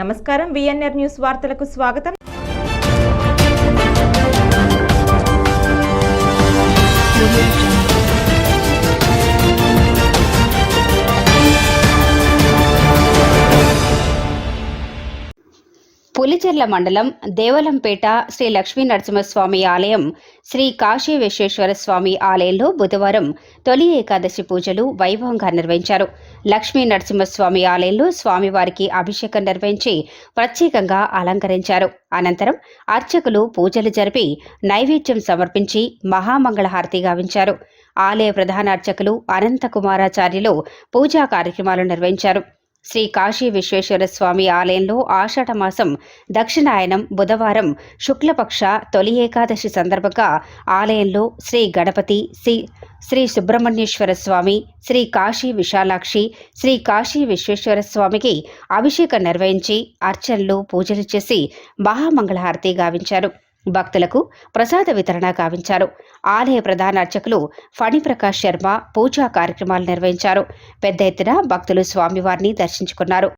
నమస్కారం VNR news వార్తలకు స్వాగతం. పులిచెర్ల మండలం దేవలంపేట శ్రీ లక్ష్మీ నరసింహస్వామి ఆలయం శ్రీ కాశీ విశ్వేశ్వర స్వామి ఆలయంలో బుధవారం తొలి ఏకాదశి పూజలు వైభవంగా నిర్వహించారు. లక్ష్మీ నరసింహస్వామి ఆలయంలో స్వామివారికి అభిషేకం నిర్వహించి ప్రత్యేకంగా అలంకరించారు. అనంతరం అర్చకులు పూజలు జరిపి నైవేద్యం సమర్పించి మహామంగళహారతి గావించారు. ఆలయ ప్రధాన అర్చకులు అనంతకుమారాచార్యులు పూజా కార్యక్రమాలు నిర్వహించారు. శ్రీ కాశీ విశ్వేశ్వర స్వామి ఆలయంలో ఆషాఢమాసం దక్షిణాయనం బుధవారం శుక్లపక్ష తొలి ఏకాదశి సందర్భంగా ఆలయంలో శ్రీ గణపతి శ్రీ శ్రీ సుబ్రహ్మణ్యేశ్వర స్వామి శ్రీ కాశీ విశాలాక్షి శ్రీ కాశీ విశ్వేశ్వర స్వామికి అభిషేకం నిర్వహించి అర్చనలు పూజలు చేసి మహామంగళహారతి గావించారు. భక్తులకు ప్రసాద వితరణ గావించారు. ఆలయ ప్రధాన అర్చకులు ఫణిప్రకాష్ శర్మ పూజా కార్యక్రమాలు నిర్వహించారు. పెద్ద ఎత్తున భక్తులు స్వామివారిని దర్శించుకున్నారు.